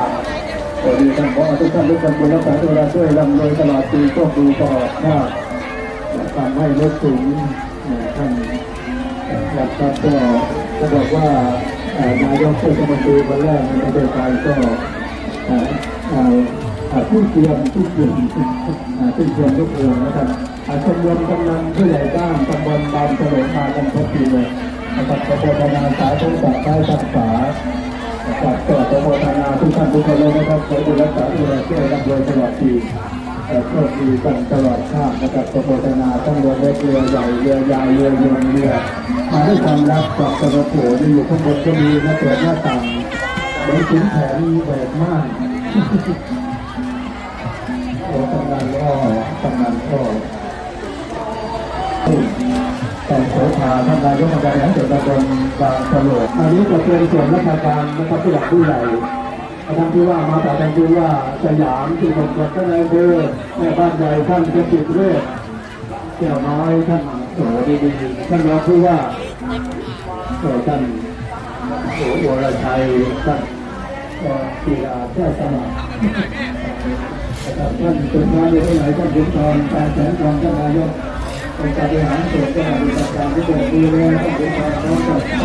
างสวัสดีท่านพ่อทุกท่านทุกคนบุญรักษาตัวเราช่วยร่ำรวยตลอดปีโชคดีตลอดชาติทำให้ลดสูงท่านครับครับก็จะบอกว่านายกเทศมนตรีวันแรกในประเทศไทยก็ผู้เตรียมผู้เตรียมผู้เตรียมทุกองนะครับอาชมรมกำนันผู้ใหญ่บ้านตำบลบางเฉลิมมากันทุกปีเลยนะครับขอโมทนาสาธุจากได้รักษา จากต่อขอโมทนาทุกท่านทุกคนเลยนะครับขอดูรักษาดูแลช่วยรับรวยตลอดปีแต่โชคดีกันตลอดชาตินะครับขอโมทนาทั้งเรือเล็กเรือใหญ่เรือยาวเรือยนเรือมาด้วยความรักจากตะวันตกที่อยู่ข้างบนก็มีนะเปิดหน้าต่างเหมือนขุนแผนแบกม่านโอ้กำนันก็กำนันก็ แต่โสภาท่านนายกองค์การบริหารส่วนตำบลบางสโลกอันนี้ก็เป็นส่วนราชการนะครับผู้หลักผู้ใหญ่ท่านผู้ว่ามาจากท่านผู้ว่าสยามที่ผมกับท่านนายอำเภอแม่บ้านใหญ่ท่านเจ้าจิตเวชเจ้าน้อยท่านโสดีดีท่านรองผู้ว่าเอ่อท่านโสวรชัยท่านเออกีฬาแท้สมัครนะครับท่านเป็นนายกที่ไหนท่านเป็นตอนการแสนทองท่านนายก การบริหารส่วนจังหวัดอุตสารที่เกิดดีแล้วท่านเป็นตอนพร้อมกับ